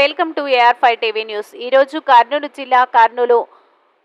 Welcome to AR five TV news ఈరోజు కర్నూలు జిల్లా కర్నూలు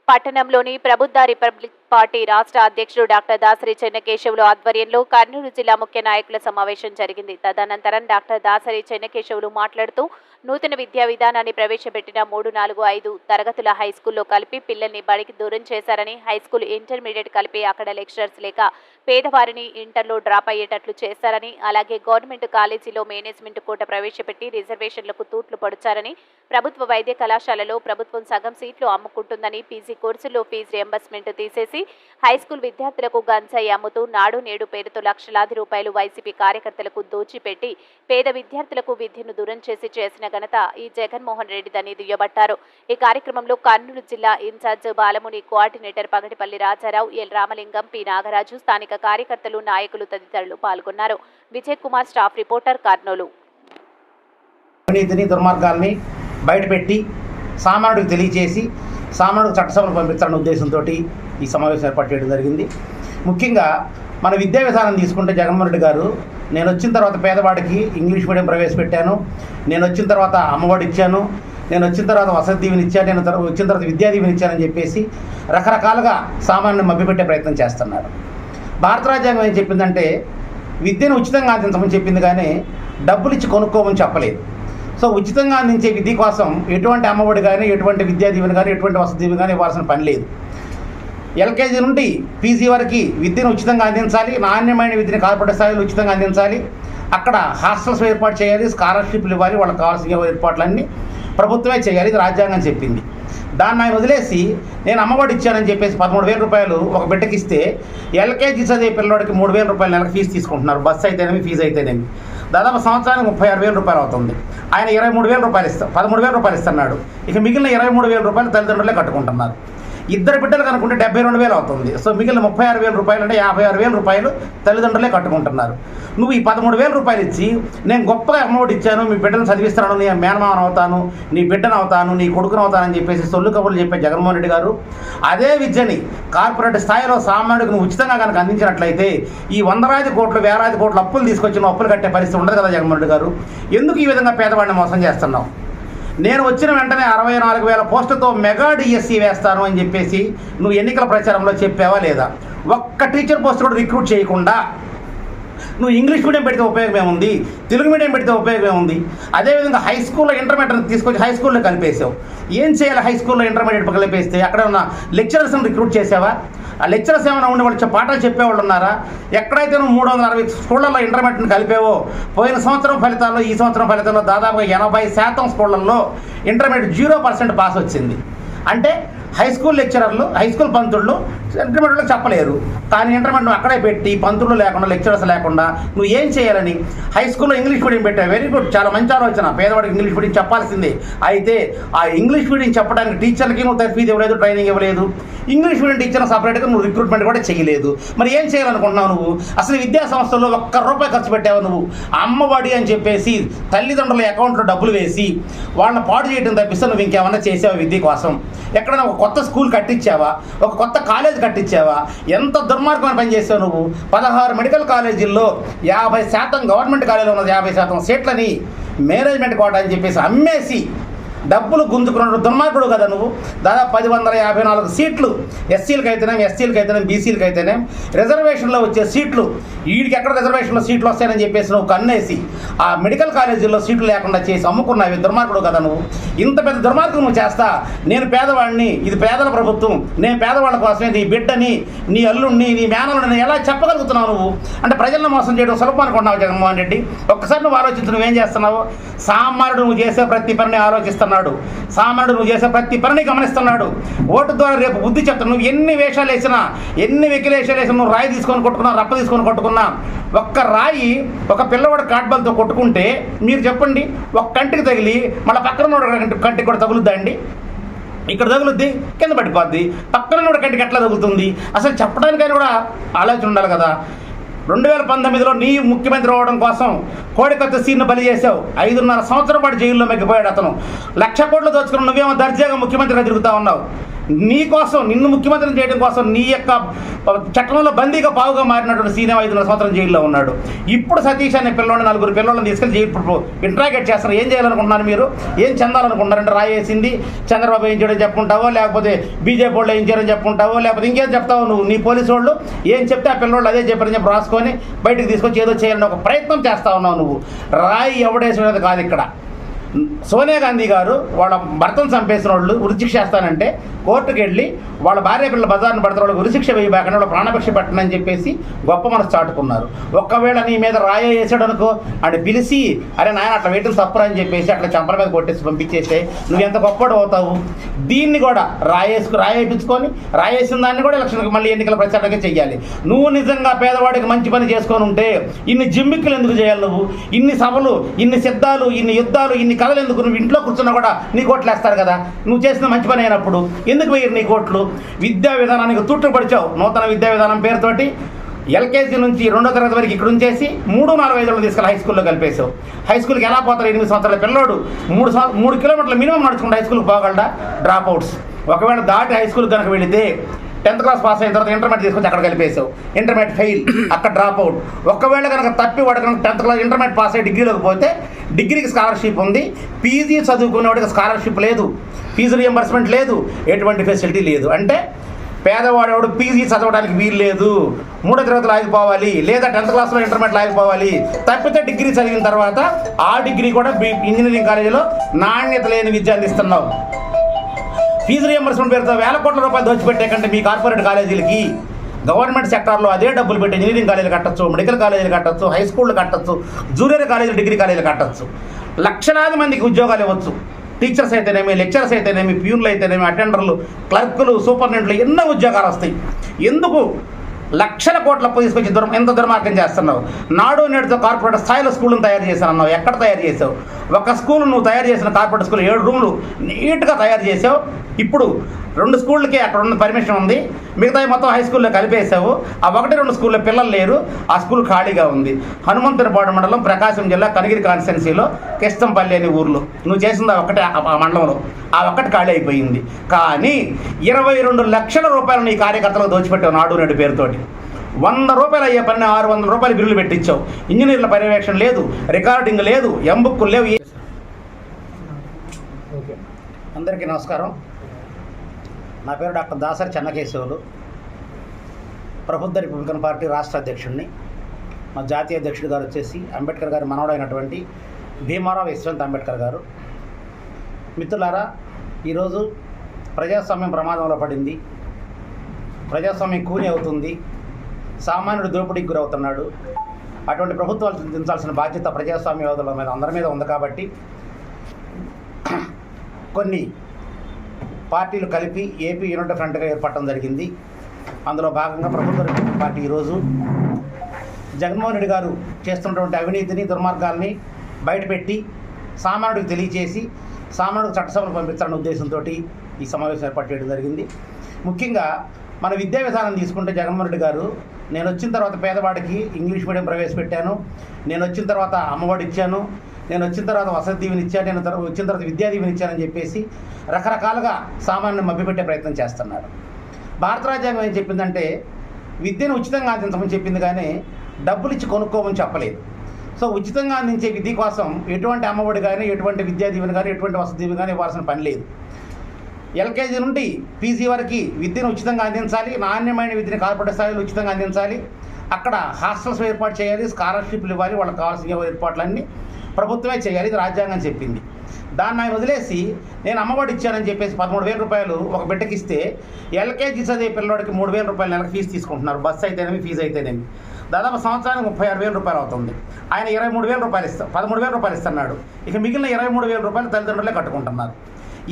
పట్టణంలోని ప్రభుత్వ రిపబ్లిక్ పార్టీ రాష్ట్ర అధ్యక్షుడు డాక్టర్ దాసరి చెన్నకేశవులు ఆధ్వర్యంలో కర్నూలు జిల్లా ముఖ్య నాయకుల సమావేశం జరిగింది. తదనంతరం డాక్టర్ దాసరి చెన్నకేశవులు మాట్లాడుతూ నూతన విద్యా విధానాన్ని ప్రవేశపెట్టిన మూడు నాలుగు ఐదు తరగతుల హై స్కూల్లో కలిపి పిల్లల్ని బడికి దూరం చేశారని హై స్కూల్ ఇంటర్మీడియట్ కలిపి అక్కడ లెక్చరర్స్ లేక పేదవారిని ఇంటర్లో డ్రాప్ అయ్యేటట్లు చేశారని అలాగే గవర్నమెంట్ కాలేజీలో మేనేజ్మెంట్ కోట ప్రవేశపెట్టి రిజర్వేషన్లకు తూట్లు పడుచారని ప్రభుత్వ వైద్య కళాశాలలో ప్రభుత్వం సగం సీట్లు అమ్ముకుంటుందని పీజీ కోర్సుల్లో ఫీజు రియంబర్స్మెంట్ తీసేసి హై స్కూల్ విద్యార్థులకు గంజాయి అమ్ముతూ నాడు నేడు పేరుతో లక్షలాది రూపాయలు వైసీపీ కార్యకర్తలకు దోచిపెట్టి పేద విద్యార్థులకు విద్యను దూరం చేసి చేసిన ఘనత ఈ జగన్మోహన్ రెడ్డిదని దుయ్యబట్టారు. ఈ కార్యక్రమంలో కర్నూలు జిల్లా incharge Balamuni coordinator Pagatipalli Rajarao L Ramalingam P Nagaraju స్థానిక కార్యకర్తలు నాయకులు తదితరులు పాల్గొన్నారు. Vijay Kumar staff reporter Kurnool. అవినీతిని దుర్మార్గాల్ని బయటపెట్టి సామాన్యుడికి తెలియజేసి సామాన్యుడికి చట్టసభను పంపించాలనే ఉద్దేశంతో ఈ సమావేశం ఏర్పాటు చేయడం జరిగింది. ముఖ్యంగా మన విద్యా విధానం తీసుకుంటే జగన్మోహన్ రెడ్డి గారు నేను వచ్చిన తర్వాత పేదవాడికి ఇంగ్లీష్ మీడియం ప్రవేశపెట్టాను. నేను వచ్చిన తర్వాత అమ్మఒడి ఇచ్చాను. నేను వచ్చిన తర్వాత వసతి దీవెని ఇచ్చాను. నేను వచ్చిన తర్వాత విద్యా దీవెని ఇచ్చానని చెప్పేసి రకరకాలుగా సామాన్యుని మభ్యపెట్టే ప్రయత్నం చేస్తున్నారు. భారత రాజ్యాంగం ఏం చెప్పిందంటే విద్యను ఉచితంగా అందించమని చెప్పింది కానీ డబ్బులు ఇచ్చి కొనుక్కోమని చెప్పలేదు. సో ఉచితంగా అందించే విద్య కోసం ఎటువంటి అమ్మఒడి కానీ ఎటువంటి విద్యా దీవెని కానీ ఎటువంటి వసతి దీవెని కానీ ఇవ్వాల్సిన పని లేదు. ఎల్కేజీ నుండి పీజీ వరకు విద్యను ఉచితంగా అందించాలి నాణ్యమైన విద్యను కార్పొరేట్ స్థాయిలో ఉచితంగా అందించాలి. అక్కడ హాస్టల్స్ ఏర్పాటు చేయాలి స్కాలర్షిప్లు ఇవ్వాలి వాళ్ళకి కావాల్సిన ఏర్పాట్లన్నీ ప్రభుత్వమే చేయాలి ఇది రాజ్యాంగం చెప్పింది. దాన్ని ఆయన వదిలేసి నేను అమ్మఒడి ఇచ్చానని చెప్పేసి పదమూడు వేల రూపాయలు ఒక బిడ్డకి ఇస్తే ఎల్కేజీ చదివే పిల్లవాడికి మూడు వేల రూపాయలు నెలకు ఫీజు తీసుకుంటున్నారు. బస్సు అయితేనేమి ఫీజు అయితేనేమి? దాదాపు సంవత్సరానికి ముప్పై ఆరు వేల రూపాయలు అవుతుంది. ఆయన ఇరవై మూడు వేల రూపాయలు ఇస్తా పదమూడు వేల రూపాయలు ఇస్తున్నాడు. ఇక మిగిలిన ఇరవై మూడు వేల రూపాయలు తల్లిదండ్రులే కట్టుకుంటున్నారు. ఇద్దరు బిడ్డలు కనుక్కుంటే డెబ్బై రెండు వేలు అవుతుంది. సో మిగిలిన ముప్పై ఆరు వేల రూపాయలు అంటే యాభై ఆరు వేల రూపాయలు తల్లిదండ్రులే కట్టుకుంటున్నారు. నువ్వు ఈ పదమూడు వేల రూపాయలు ఇచ్చి నేను గొప్పగా అమౌంట్ ఇచ్చాను మీ బిడ్డను చదివిస్తున్నాను నీ మేనమావన్ అవుతాను నీ బిడ్డను అవుతాను నీ కొడుకును అవుతానని చెప్పేసి సొల్లు కబుర్లు చెప్పే జగన్మోహన్ రెడ్డి గారు అదే విద్యని కార్పొరేట్ స్థాయిలో సామాన్యుడికి నువ్వు ఉచితంగా కనుక అందించినట్లయితే ఈ వందలాది కోట్లు వేలాది కోట్లు అప్పులు తీసుకొచ్చి నువ్వు అప్పులు కట్టే పరిస్థితి ఉండదు కదా జగన్మోహన్ రెడ్డి గారు. ఎందుకు ఈ విధంగా పేదవాడిని మోసం చేస్తున్నావు? నేను వచ్చిన వెంటనే అరవై నాలుగు వేల పోస్టుతో మెగా డిఎస్సి వేస్తాను అని చెప్పేసి నువ్వు ఎన్నికల ప్రచారంలో చెప్పావా లేదా? ఒక్క టీచర్ పోస్ట్ కూడా రిక్రూట్ చేయకుండా నువ్వు ఇంగ్లీష్ మీడియం పెడితే ఉపయోగం ఏముంది? తెలుగు మీడియం పెడితే ఉపయోగం ఏముంది? అదేవిధంగా హై స్కూల్లో ఇంటర్మీడియట్ తీసుకొచ్చి హై స్కూల్లో కలిపేసావు ఏం చేయాలి హై స్కూల్లో ఇంటర్మీడియట్ కలిపేస్తే? అక్కడ ఉన్న లెక్చరర్స్ని రిక్రూట్ చేసావా ఆ లెక్చరర్స్ ఏమైనా ఉండి వాళ్ళు పాఠాలు చెప్పేవాళ్ళు ఉన్నారా? ఎక్కడైతే నువ్వు మూడు వందల అరవై స్కూళ్ళల్లో ఇంటర్మీడియట్ని కలిపావో పోయిన సంవత్సరం ఫలితాల్లో ఈ సంవత్సరం ఫలితాల్లో దాదాపుగా ఎనభై శాతం స్కూళ్ళల్లో ఇంటర్మీడియట్ జీరో పర్సెంట్ పాస్ వచ్చింది. అంటే హై స్కూల్ లెక్చరర్లు హై స్కూల్ పంతుళ్ళు ఇంటర్మీడియట్లో చెప్పలేరు. కానీ ఇంటర్మీడియట్ నువ్వు అక్కడే పెట్టి పంతులు లేకుండా లెక్చరర్స్ లేకుండా నువ్వు ఏం చేయాలని? హై స్కూల్లో ఇంగ్లీష్ మీడియం పెట్టావు. వెరీ గుడ్ చాలా మంచి ఆలోచన. పేదవాడికి ఇంగ్లీష్ మీడియం చెప్పాల్సిందే. అయితే ఆ ఇంగ్లీష్ మీడియం చెప్పడానికి టీచర్లకి నువ్వు తర్ఫీదు ఇవ్వలేదు ట్రైనింగ్ ఇవ్వలేదు? ఇంగ్లీష్ మీడియం టీచర్ సపరేట్గా నువ్వు రిక్రూట్మెంట్ కూడా చేయలేదు. మరి ఏం చేయాలనుకుంటున్నావు నువ్వు? అసలు విద్యా సంస్థల్లో ఒక్క రూపాయి ఖర్చు పెట్టావు నువ్వు? అమ్మఒడి అని చెప్పేసి తల్లిదండ్రుల అకౌంట్లో డబ్బులు వేసి వాళ్ళని పాడు చేయడం తప్పిస్తే నువ్వు ఇంకేమన్నా చేసావా విద్య కోసం? ఎక్కడైనా ఒక కొత్త స్కూల్ కట్టించావా? ఒక కొత్త కాలేజ్ కట్టించావా? ఎంత దుర్మార్గమైన పని చేసావు నువ్వు? పదహారు మెడికల్ కాలేజీల్లో యాభై శాతం గవర్నమెంట్ కాలేజీలో ఉన్నది యాభై శాతం సీట్లని మేనేజ్మెంట్ కోట అని చెప్పేసి అమ్మేసి డబ్బులు గుంజుకున్న దుర్మార్గుడు కదా నువ్వు? దాదాపు పది వందల యాభై నాలుగు సీట్లు ఎస్సీలకు అయితేనే ఎస్సీలకు అయితేనే బీసీలకు అయితేనే రిజర్వేషన్లో వచ్చే సీట్లు వీడికి ఎక్కడ రిజర్వేషన్లో సీట్లు వస్తాయని చెప్పేసి నువ్వు కన్నేసి ఆ మెడికల్ కాలేజీల్లో సీట్లు లేకుండా చేసి అమ్ముకున్నావి దుర్మార్గుడు కదా నువ్వు? ఇంత పెద్ద దుర్మార్గం నువ్వు చేస్తా నేను పేదవాడిని ఇది పేదల ప్రభుత్వం నేను పేదవాళ్ళ కోసమే నీ బిడ్డని నీ అల్లుడిని నీ మేనల్ని ఎలా చెప్పగలుగుతున్నావు నువ్వు? అంటే ప్రజలను మోసం చేయడం సులభం అనుకుంటున్నావు జగన్మోహన్ రెడ్డి? ఒక్కసారి నువ్వు ఆలోచించు నువ్వేం చేస్తున్నావు? సామాన్యుడు నువ్వు చేసే ప్రతి పనిని ఆలోచిస్తున్నాడు సామాన్యుడు నువ్వు చేసే ప్రతి పనిని గమనిస్తున్నాడు. ఓటు ద్వారా రేపు బుద్ధి చెప్తాను నువ్వు ఎన్ని వేషాలు వేసినా ఎన్ని వెకిలి వేసినా నువ్వు రాయి తీసుకొని కొట్టుకున్నా రప్ప తీసుకొని కొట్టుకున్నా ఒక్క రాయి ఒక పిల్లవాడు కాట్బాల్తో కొట్టుకుంటే మీరు చెప్పండి ఒక కంటికి తగిలి మళ్ళీ పక్కన కంటికి కూడా తగులుద్దా అండి ఇక్కడ తగులుద్ది కింద పడిపోద్ది. పక్కన కూడా కంటికి ఎట్లా తగులుతుంది? అసలు చెప్పడానికైనా కూడా ఆలోచన ఉండాలి కదా. రెండు వేల పంతొమ్మిదిలో నీ ముఖ్యమంత్రి అవ్వడం కోసం కోడికొత్త సీన్ను బలి చేశావు. ఐదున్నర సంవత్సరం పాటు జైల్లో మెగ్గిపోయాడు అతను. లక్ష కోట్లు దోచుకుని నువ్వేమో దర్జాగా ముఖ్యమంత్రిగా తిరుగుతా ఉన్నావు. నీ కోసం నిన్ను ముఖ్యమంత్రిని చేయడం కోసం నీ యొక్క చట్టంలో బందీగా పావుగా మారినటువంటి సీనియర్ ఐదున్నర సంవత్సరం జైల్లో ఉన్నాడు. ఇప్పుడు సతీష్ అనే పిల్లోని నలుగురు పిల్లలను తీసుకెళ్ళి జైలు ఇప్పుడు ఇంట్రాగేట్ చేస్తారు ఏం చేయాలనుకుంటున్నారు మీరు? ఏం చెందాలనుకుంటున్నారంటే రాయేసింది. చంద్రబాబు ఏం చేయడం చెప్పుకుంటావో లేకపోతే బీజేపీ వాళ్ళు ఏం చేయడం చెప్పుకుంటావో లేకపోతే ఇంకేం చెప్తావు నువ్వు నీ పోలీసు వాళ్ళు ఏం చెప్తే ఆ పిల్లోళ్ళు అదే చెప్పారని చెప్పి రాసుకొని బయటికి తీసుకొచ్చి ఏదో చేయాలని ఒక ప్రయత్నం చేస్తా ఉన్నావు నువ్వు. రాయి ఎవడేసినది కాదు ఇక్కడ. సోనియా గాంధీ గారు వాళ్ళ భర్తను చంపేసిన వాళ్ళు ఉరిశిక్ష చేస్తానంటే కోర్టుకు వెళ్ళి వాళ్ళ భార్య పిల్లల బజార్ని పడతారు వాళ్ళకి ఉరిశిక్ష వేయబాకనే వాళ్ళు ప్రాణభిక్ష పెట్టనని చెప్పేసి గొప్ప మనసు చాటుకున్నారు. ఒక్కవేళ నీ మీద రాయ వేసాడు అనుకో అని పిలిచి అరే నాయన అట్లా వేయటం తప్పురా అని చెప్పేసి అట్లా చంపల మీద కొట్టేసి పంపించేస్తే నువ్వు ఎంత గొప్పడు అవుతావు? దీన్ని కూడా రాయేసుకు రాయేపించుకొని రాయేసిన దాన్ని కూడా ఎలక్షన్కి మళ్ళీ ఎన్నికల ప్రచారంగా చెయ్యాలి. నువ్వు నిజంగా పేదవాడికి మంచి పని చేసుకొని ఉంటే ఇన్ని జిమ్మిక్కులు ఎందుకు చేయాలి నువ్వు? ఇన్ని సభలు ఇన్ని సిద్ధాలు ఇన్ని యుద్ధాలు ఇన్ని కథలు ఎందుకు నువ్వు ఇంట్లో కూర్చున్నా కూడా నీ కోట్లు వేస్తారు కదా. నువ్వు చేసిన మంచి పని అయినప్పుడు ఎందుకు వేయరు నీ కోట్లు? విద్యా విధానానికి తుట్టు పడిచావు. నూతన విద్యా విధానం పేరుతోటి ఎల్కేజీ నుంచి రెండో తరగతి వరకు ఇక్కడ ఉంచేసి మూడు నాలుగు ఐదు తీసుకెళ్ళి హై స్కూల్లో కలిపేశావు. హై స్కూల్కి ఎలా పోతారు? ఎనిమిది సంవత్సరాల పిల్లోడు మూడు మూడు కిలోమీటర్లు మినిమం నడుచుకుంటే హై స్కూల్కి పోగలడా? డ్రాప్ అవుట్స్ ఒకవేళ దాటి హై స్కూల్ కనుక వెళితే టెన్త్ క్లాస్ పాస్ అయిన తర్వాత ఇంటర్మీడియట్ తీసుకొచ్చి అక్కడ కలిపేసావు ఇంటర్మీడియట్ ఫెయిల్ అక్కడ డ్రాప్ అవుట్ ఒకవేళ కనుక తప్పి వాడు కనుక టెన్త్ క్లాస్ ఇంటర్మీడియట్ పాస్ అయ్యి డిగ్రీలోకి పోతే డిగ్రీకి స్కాలర్షిప్ ఉంది. పీజీ చదువుకునేవాడికి స్కాలర్షిప్ లేదు. ఫీజు రియంబర్స్మెంట్ లేదు. ఎటువంటి ఫెసిలిటీ లేదు. అంటే పేదవాడేవాడు పీజీ చదవడానికి వీలు లేదు. మూడో తరగతిలో ఆగిపోవాలి. లేదా టెన్త్ క్లాస్లో ఇంటర్మీడియట్ ఆగిపోవాలి. తప్పితే డిగ్రీ చదివిన తర్వాత ఆ డిగ్రీ కూడా ఇంజనీరింగ్ కాలేజీలో నాణ్యత లేని విద్య అందిస్తున్నావు. ఫీజు రియంబర్స్మెంట్ పేరుతో వేల కోట్ల రూపాయలు దోచిపెట్టే కంటే మీ కార్పొరేట్ కాలేజీలకి గవర్నమెంట్ సెక్టార్లో అదే డబ్బులు పెట్టి ఇంజనీరింగ్ కాలేజీలు కట్టచ్చు మెడికల్ కాలేజీలు కట్టచ్చు హై స్కూళ్ళు కట్టచ్చు జూనియర్ కాలేజీలు డిగ్రీ కాలేజీలు కట్టచ్చు. లక్షలాది మందికి ఉద్యోగాలు ఇవ్వచ్చు. టీచర్స్ అయితేనేమి లెక్చరర్స్ అయితేనేమి ప్యూన్లు అయితేనేమి అటెండర్లు క్లర్కులు సూపరింటెండెంట్లు ఎన్నో ఉద్యోగాలు వస్తాయి. ఎందుకు? లక్షల కోట్ల తీసుకొచ్చి దుర్మ ఎంత దుర్మార్గం చేస్తున్నావు? నాడు నేడుతో కార్పొరేట్ స్థాయిలో స్కూళ్ళను తయారు చేశాను అన్నావు ఎక్కడ తయారు చేసావు ఒక స్కూల్ నువ్వు తయారు చేసిన కార్పొరేట్ స్కూల్ ఏడు రూములు నీట్గా తయారు చేసావు. ఇప్పుడు రెండు స్కూళ్ళకి అక్కడ ఉన్న పర్మిషన్ ఉంది. మిగతా మొత్తం హై స్కూల్లో కలిపేసావు ఆ ఒకటి రెండు స్కూల్లో పిల్లలు లేరు. ఆ స్కూల్ ఖాళీగా ఉంది. హనుమంతునిపాడు మండలం ప్రకాశం జిల్లా కనిగిరి కాన్స్టిట్యున్సీలో కిష్టంపల్లి అనే ఊర్లో. నువ్వు చేసింది ఆ ఒకటే ఆ ఆ మండలంలో. ఆ ఒక్కటి ఖాళీ అయిపోయింది. కానీ ఇరవై రెండు లక్షల రూపాయలు నీ కార్యకర్తలకు దోచిపెట్టావు నాడు నేడు పేరుతోటి. వంద రూపాయలు అయ్యే పని ఆరు వందల రూపాయలు బిల్లులు పెట్టించావు. ఇంజనీర్ల పర్యవేక్షణ లేదు రికార్డింగ్ లేదు ఎంబుక్కులు లేవు అందరికీ నమస్కారం. నా పేరు డాక్టర్ దాసరి చెన్నకేశవులు. ప్రభుత్వ రిపబ్లికన్ పార్టీ రాష్ట్ర అధ్యక్షుడిని మా జాతీయ అధ్యక్షుడు గారు వచ్చేసి అంబేద్కర్ గారి మనవడైనటువంటి భీమారావు యశ్వంత్ అంబేద్కర్ గారు. మిత్రులారా ఈరోజు ప్రజాస్వామ్యం ప్రమాదంలో పడింది. ప్రజాస్వామ్యం కూని అవుతుంది. సామాన్యుడు దోపిడీకి గురవుతున్నాడు. అటువంటి ప్రభుత్వాలు దించాల్సిన బాధ్యత ప్రజాస్వామ్యవాదుల మీద అందరి మీద ఉంది కాబట్టి కొన్ని పార్టీలు కలిపి ఏపీ యూనిట్ ఫ్రంట్గా ఏర్పడటం జరిగింది. అందులో భాగంగా ప్రభుత్వ పార్టీ ఈరోజు జగన్మోహన్ రెడ్డి గారు చేస్తున్నటువంటి అవినీతిని దుర్మార్గాల్ని బయటపెట్టి సామాన్యుడికి తెలియచేసి సామాన్యుడికి చట్టసభలు పంపించాలనే ఉద్దేశంతో ఈ సమావేశం ఏర్పాటు చేయడం జరిగింది. ముఖ్యంగా మన విద్యా విధానం తీసుకుంటే జగన్మోహన్ రెడ్డి గారు నేను వచ్చిన తర్వాత పేదవాడికి ఇంగ్లీష్ మీడియం ప్రవేశపెట్టాను. నేను వచ్చిన తర్వాత అమ్మఒడి ఇచ్చాను. నేను వచ్చిన తర్వాత వసతి దీవెని ఇచ్చాను. నేను వచ్చిన తర్వాత విద్యా దీవెని ఇచ్చానని చెప్పేసి రకరకాలుగా సామాన్యుని మభ్యపెట్టే ప్రయత్నం చేస్తున్నాడు భారత రాజ్యాంగం ఏం చెప్పిందంటే విద్యను ఉచితంగా అందించమని చెప్పింది కానీ డబ్బులు ఇచ్చి కొనుక్కోమని చెప్పలేదు. సో ఉచితంగా అందించే విద్య కోసం ఎటువంటి అమ్మఒడి కానీ ఎటువంటి విద్యా దీవెని కానీ ఎటువంటి వసతి దీవెని కానీ ఇవ్వాల్సిన పని లేదు. ఎల్కేజీ నుండి పీజీ వరకు విద్యను ఉచితంగా అందించాలి నాణ్యమైన విద్యను కార్పొరేట్ స్థాయిలో ఉచితంగా అందించాలి. అక్కడ హాస్టల్స్ ఏర్పాటు చేయాలి స్కాలర్షిప్లు ఇవ్వాలి వాళ్ళకి కావాల్సిన ఏర్పాట్లన్నీ ప్రభుత్వమే చేయాలి ఇది రాజ్యాంగం చెప్పింది. దాన్ని ఆయన వదిలేసి నేను అమ్మఒడి ఇచ్చానని చెప్పేసి పదమూడు వేల రూపాయలు ఒక బిడ్డకి ఇస్తే ఎల్కేజీ చదివే పిల్లవాడికి మూడు వేల రూపాయలు నెలకు ఫీజు తీసుకుంటున్నారు. బస్సు అయితేనేమి ఫీజు అయితేనేమి. దాదాపు సంవత్సరానికి ముప్పై ఆరు వేల రూపాయలు అవుతుంది. ఆయన ఇరవై మూడు వేల రూపాయలు ఇస్తా పదమూడు వేల రూపాయలు ఇస్తున్నాడు. ఇక మిగిలిన ఇరవై మూడు వేల రూపాయలు తల్లిదండ్రులే కట్టుకుంటున్నారు.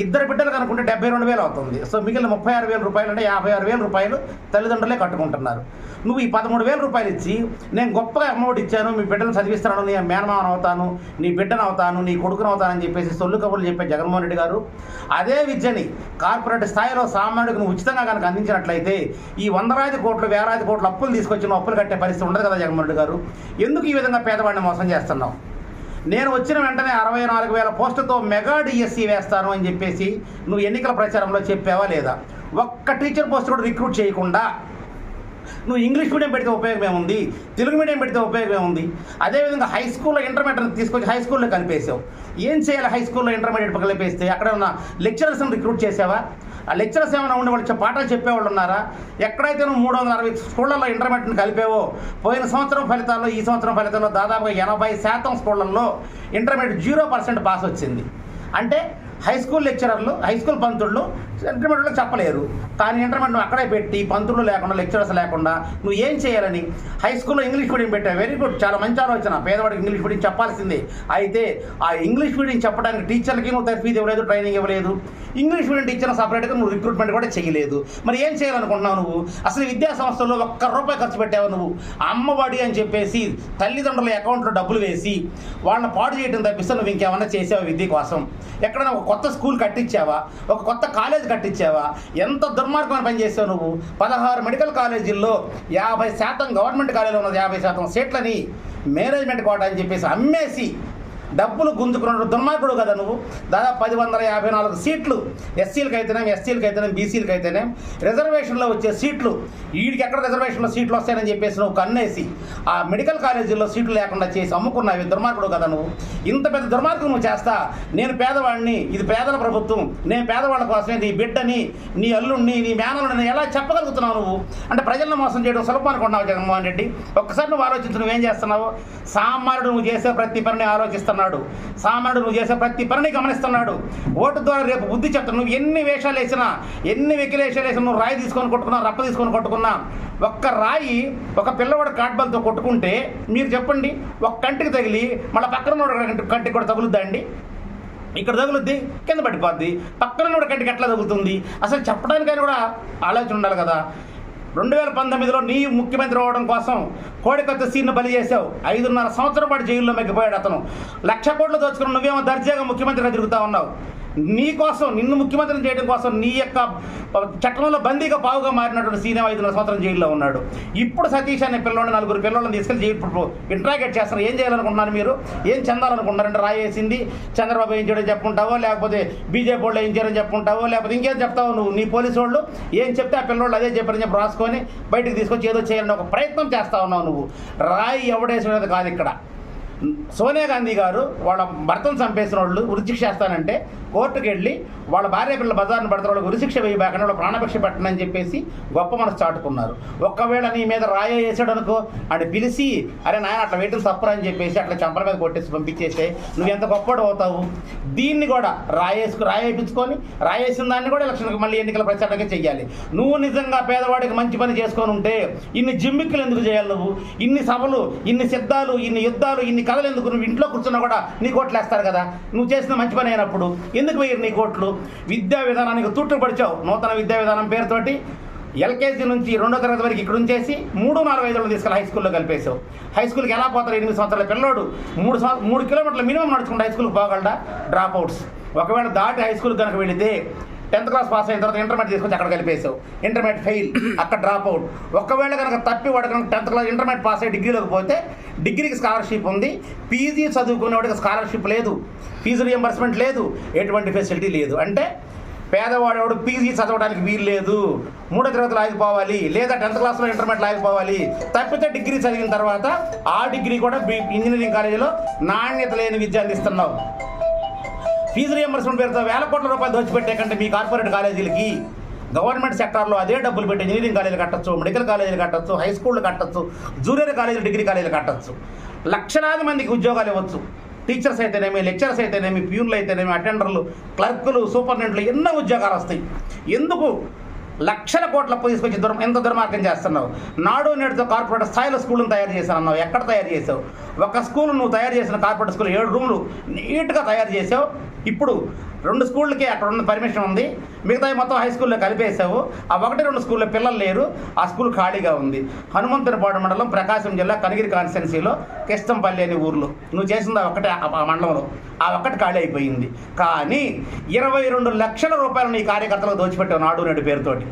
ఇద్దరు బిడ్డలు కనుక్కుంటే డెబ్బై రెండు వేలు అవుతుంది. సో మిగిలిన ముప్పై ఆరు వేల రూపాయలు అంటే యాభై ఆరు వేల రూపాయలు తల్లిదండ్రులే కట్టుకుంటున్నారు. నువ్వు ఈ పదమూడు వేల రూపాయలు ఇచ్చి నేను గొప్పగా అమౌంట్ ఇచ్చాను మీ బిడ్డను చదివిస్తున్నాను నీ మేనమావన్ అవుతాను నీ బిడ్డను అవుతాను నీ కొడుకును అవుతానని చెప్పేసి సొల్లు కబుర్లు చెప్పే జగన్మోహన్ రెడ్డి గారు అదే విద్యని కార్పొరేట్ స్థాయిలో సామాన్యుడికి నువ్వు ఉచితంగా కనుక అందించినట్లయితే ఈ వందలాది కోట్లు వేలాది కోట్లు అప్పులు తీసుకొచ్చిన అప్పులు కట్టే పరిస్థితి ఉండదు కదా జగన్మోహన్ రెడ్డి గారు. ఎందుకు ఈ విధంగా పేదవాడిని మోసం చేస్తున్నావు? నేను వచ్చిన వెంటనే అరవై నాలుగు వేల పోస్టుతో మెగా డిఎస్సి వేస్తాను అని చెప్పేసి నువ్వు ఎన్నికల ప్రచారంలో చెప్పావా లేదా? ఒక్క టీచర్ పోస్ట్ కూడా రిక్రూట్ చేయకుండా నువ్వు ఇంగ్లీష్ మీడియం పెడితే ఉపయోగం ఏముంది? తెలుగు మీడియం పెడితే ఉపయోగం ఏముంది? అదేవిధంగా హై స్కూల్లో ఇంటర్మీడియట్ తీసుకొచ్చి హై స్కూల్లో కలిపేసావు ఏం చేయాలి హై స్కూల్లో ఇంటర్మీడియట్ కలిపేస్తే? అక్కడ ఉన్న లెక్చరర్స్ని రిక్రూట్ చేసావా ఆ లెక్చరర్స్ ఏమైనా ఉండి వాళ్ళు పాఠాలు చెప్పేవాళ్ళు ఉన్నారా? ఎక్కడైతే నువ్వు మూడు వందల అరవై స్కూళ్ళల్లో ఇంటర్మీడియట్ని కలిపేవో? పోయిన సంవత్సరం ఫలితాల్లో ఈ సంవత్సరం ఫలితాల్లో దాదాపుగా ఎనభై శాతం స్కూళ్ళల్లో ఇంటర్మీడియట్ జీరో పర్సెంట్ పాస్ వచ్చింది. అంటే హై స్కూల్ లెక్చరర్లు హై స్కూల్ పంతుళ్ళు ఇంటర్మీడియట్లో చెప్పలేరు. కానీ ఇంటర్మీడియట్ నువ్వు అక్కడే పెట్టి పంతులు లేకుండా లెక్చరర్స్ లేకుండా నువ్వు ఏం చేయాలని? హై స్కూల్లో ఇంగ్లీష్ మీడియం పెట్టావు. వెరీ గుడ్ చాలా మంచి ఆలోచన. పేదవాడికి ఇంగ్లీష్ మీడియం చెప్పాల్సిందే. అయితే ఆ ఇంగ్లీష్ మీడియం చెప్పడానికి టీచర్లకి నువ్వు తర్ఫీదు ఇవ్వలేదు ట్రైనింగ్ ఇవ్వలేదు. ఇంగ్లీష్ మీడియం టీచర్ సపరేట్గా నువ్వు రిక్రూట్మెంట్ కూడా చేయలేదు. మరి ఏం చేయాలనుకుంటున్నావు నువ్వు? అసలు విద్యా సంస్థల్లో ఒక్క రూపాయి ఖర్చు పెట్టావు నువ్వు? అమ్మఒడి అని చెప్పేసి తల్లిదండ్రుల అకౌంట్లో డబ్బులు వేసి వాళ్ళని పాడు చేయడం తప్పిస్తే నువ్వు ఇంకేమన్నా చేసావు విద్య కోసం? ఎక్కడైనా ఒక కొత్త స్కూల్ కట్టించావా? ఒక కొత్త కాలేజ్ కట్టించావా? ఎంత దుర్మార్గమైన పని చేసావు నువ్వు? పదహారు మెడికల్ కాలేజీల్లో యాభై శాతం గవర్నమెంట్ కాలేజీలో ఉన్నది యాభై శాతం సీట్లని మేనేజ్మెంట్ కోట అని చెప్పేసి అమ్మేసి డబ్బులు గుంజుకున్న దుర్మార్గుడు కదా నువ్వు? దాదాపు పది వందల యాభై నాలుగు సీట్లు ఎస్సీలకు అయితేనేం ఎస్సీలకు అయితేనేం బీసీలకు అయితేనేం రిజర్వేషన్లో వచ్చే సీట్లు వీడికి ఎక్కడ రిజర్వేషన్లో సీట్లు వస్తాయని చెప్పేసి నువ్వు కన్నేసి ఆ మెడికల్ కాలేజీల్లో సీట్లు లేకుండా చేసి అమ్ముకున్నావి దుర్మార్గుడు కదా నువ్వు? ఇంత పెద్ద దుర్మార్గం నువ్వు చేస్తా నేను పేదవాడిని ఇది పేదల ప్రభుత్వం నేను పేదవాళ్ళ కోసమే నీ బిడ్డని నీ అల్లుడిని నీ మేనల్ని ఎలా చెప్పగలుగుతున్నావు నువ్వు? అంటే ప్రజలను మోసం చేయడం సులభం అనుకుంటున్నావు జగన్మోహన్ రెడ్డి? ఒక్కసారి నువ్వు ఆలోచించు నువ్వేం చేస్తున్నావు? సామాన్యుడు నువ్వు చేసే ప్రతి పనిని ఆలోచిస్తున్నాడు సామాన్యుడు నువ్వు చేసే ప్రతి పనిని గమనిస్తున్నాడు. ఓటు ద్వారా రేపు బుద్ధి చెప్తాను. నువ్వు ఎన్ని వేషాలు వేసినా ఎన్ని వెకిలేషాలు వేసినా నువ్వు రాయి తీసుకొని కొట్టుకున్నా రప్ప తీసుకొని కొట్టుకున్నా ఒక్క రాయి ఒక పిల్లవాడు కాట్బాల్తో కొట్టుకుంటే మీరు చెప్పండి ఒక కంటికి తగిలి మళ్ళీ పక్కన కంటి- కంటికి కూడా తగులుద్దా అండి? ఇక్కడ తగులుద్ది కింద పడిపోద్ది. పక్కన కూడా కంటికి ఎట్లా తగులుతుంది? అసలు చెప్పడానికైనా కూడా ఆలోచన ఉండాలి కదా. రెండు వేల పంతొమ్మిదిలో నీ ముఖ్యమంత్రి అవ్వడం కోసం కోడికొత్త సీన్ను బలి చేశావు. ఐదున్నర సంవత్సరం పాటు జైల్లో మెగ్గిపోయాడు అతను. లక్ష కోట్లు దోచుకుని నువ్వేమో దర్జాగా ముఖ్యమంత్రిగా తిరుగుతా ఉన్నావు. నీకోసం నిన్ను ముఖ్యమంత్రిని చేయడం కోసం నీ యొక్క చట్టంలో బందీగా పావుగా మారినటువంటి సీనియర్ ఐదున్నర సంవత్సరం జైల్లో ఉన్నాడు. ఇప్పుడు సతీష్ అనే పిల్లోని నలుగురు పిల్లలను తీసుకెళ్ళి జైలు ఇంట్రాగేట్ చేస్తారు ఏం చేయాలనుకుంటున్నారు మీరు? ఏం చెందాలనుకుంటున్నారంటే రాయేసింది. చంద్రబాబు ఏం చేయడం చెప్పుకుంటావో లేకపోతే బీజేపీ వాళ్ళు ఏం చేయడం చెప్పుకుంటావో లేకపోతే ఇంకేం చెప్తావు నువ్వు? నీ పోలీసు వాళ్ళు ఏం చెప్తే ఆ పిల్లోళ్ళు అదే చెప్పారని చెప్పి రాసుకొని బయటికి తీసుకొచ్చి ఏదో చేయాలని ఒక ప్రయత్నం చేస్తా ఉన్నావు నువ్వు. రాయి ఎవడేసినది కాదు ఇక్కడ. సోనియా గాంధీ గారు వాళ్ళ భర్తను చంపేసిన వాళ్ళు ఉరిశిక్ష చేస్తానంటే కోర్టుకు వెళ్ళి వాళ్ళ భార్య పిల్లల బజార్ని పడతారు వాళ్ళకి ఉరిశిక్ష వేయబాకనే వాళ్ళు ప్రాణభిక్ష పెట్టనని చెప్పేసి గొప్ప మనసు చాటుకున్నారు. ఒక్కవేళ నీ మీద రాయ వేసాడు అనుకో అని పిలిచి అరే నాయన అట్లా వేయటం తప్పరా అని చెప్పేసి అట్లా చంపల మీద కొట్టేసి పంపించేస్తే నువ్వు ఎంత గొప్పడు అవుతావు? దీన్ని కూడా రాయేసుకు రాయేపించుకొని రాయేసిన దాన్ని కూడా ఎలక్షన్కి మళ్ళీ ఎన్నికల ప్రచారంగా చెయ్యాలి. నువ్వు నిజంగా పేదవాడికి మంచి పని చేసుకొని ఉంటే ఇన్ని జిమ్మిక్కులు ఎందుకు చేయాలి నువ్వు? ఇన్ని సభలు ఇన్ని సిద్ధాలు ఇన్ని యుద్ధాలు ఇన్ని కథలు ఎందుకు నువ్వు ఇంట్లో కూర్చున్నా కూడా నీ కోట్లు వేస్తారు కదా. నువ్వు చేసిన మంచి పని అయినప్పుడు ఎందుకు వేయరు నీ కోట్లు? విద్యా విధానానికి తుట్టు పడిచావు. నూతన విద్యా విధానం పేరుతోటి ఎల్కేజీ నుంచి రెండో తరగతి వరకు ఇక్కడ ఉంచేసి మూడు నాలుగు ఐదు తీసుకెళ్ళి హై స్కూల్లో కలిపేశావు. హై స్కూల్కి ఎలా పోతారు? ఎనిమిది సంవత్సరాల పిల్లోడు మూడు మూడు కిలోమీటర్ల మినిమం నడుచుకుంటే హై స్కూల్కి పోగలడా? డ్రాప్ అవుట్స్ ఒకవేళ దాటి హై స్కూల్ కనుక వెళితే టెన్త్ క్లాస్ పాస్ అయిన తర్వాత ఇంటర్మీడియట్ తీసుకొచ్చి అక్కడ కలిపేసావు ఇంటర్మీడియట్ ఫెయిల్ అక్కడ డ్రాప్ అవుట్ ఒకవేళ కనుక తప్పి వాడు కనుక టెన్త్ క్లాస్ ఇంటర్మీడియట్ పాస్ అయ్యి డిగ్రీలోకి పోతే డిగ్రీకి స్కాలర్షిప్ ఉంది. పీజీ చదువుకునేవాడికి స్కాలర్షిప్ లేదు. ఫీజు రియంబర్స్మెంట్ లేదు. ఎటువంటి ఫెసిలిటీ లేదు. అంటే పేదవాడేవాడు పీజీ చదవడానికి వీలు లేదు. మూడో తరగతిలో ఆగిపోవాలి. లేదా టెన్త్ క్లాస్లో ఇంటర్మీడియట్ ఆగిపోవాలి. తప్పితే డిగ్రీ చదివిన తర్వాత ఆ డిగ్రీ కూడా బి- ఇంజనీరింగ్ కాలేజీలో నాణ్యత లేని విద్య అందిస్తున్నావు. ఫీజు రియంబర్స్మెంట్ పేరుతో వేల కోట్ల రూపాయలు దోచిపెట్టే కంటే మీ కార్పొరేట్ కాలేజీలకి గవర్నమెంట్ సెక్టార్లో అదే డబ్బులు పెట్టి ఇంజనీరింగ్ కాలేజీలు కట్టచ్చు మెడికల్ కాలేజీలు కట్టచ్చు హై స్కూళ్ళు కట్టచ్చు జూనియర్ కాలేజీలు డిగ్రీ కాలేజీలు కట్టచ్చు. లక్షలాది మందికి ఉద్యోగాలు ఇవ్వచ్చు. టీచర్స్ అయితేనేమి లెక్చరర్స్ అయితేనేమి ప్యూన్లు అయితేనేమి అటెండర్లు క్లర్కులు సూపరింటెండెంట్లు ఎన్నో ఉద్యోగాలు వస్తాయి. ఎందుకు? లక్షల కోట్ల తీసుకొచ్చి దుర్మ ఎంత దుర్మార్గం చేస్తున్నావు? నాడు నేడుతో కార్పొరేట్ స్థాయిలో స్కూల్ని తయారు చేశానన్నావు. ఎక్కడ తయారు చేసావు ఒక స్కూల్ నువ్వు తయారు చేసిన కార్పొరేట్ స్కూల్ ఏడు రూములు నీట్గా తయారు చేసావు ఇప్పుడు రెండు స్కూళ్ళకి అక్కడ ఉన్న పర్మిషన్ ఉంది. మిగతా మొత్తం హై స్కూల్లో కలిపేసావు ఆ ఒకటి రెండు స్కూల్లో పిల్లలు లేరు. ఆ స్కూల్ ఖాళీగా ఉంది. హనుమంతునిపాడు మండలం ప్రకాశం జిల్లా కనిగిరి కాన్స్టెన్సీలో కిష్టంపల్లి అనే ఊర్లో. నువ్వు చేసింది ఆ ఒకటే ఆ ఆ మండలంలో. ఆ ఒక్కటి ఖాళీ అయిపోయింది. కానీ ఇరవై రెండు లక్షల రూపాయలు నీ కార్యకర్తలకు దోచిపెట్టావు నాడు నేడు పేరుతోటి.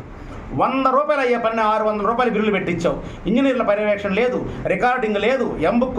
వంద రూపాయలు అయ్యే పని ఆరు వందల రూపాయలు బిల్లులు పెట్టించావు. ఇంజనీర్ల పర్యవేక్షణ లేదు. రికార్డింగ్ లేదు. ఎంబుక్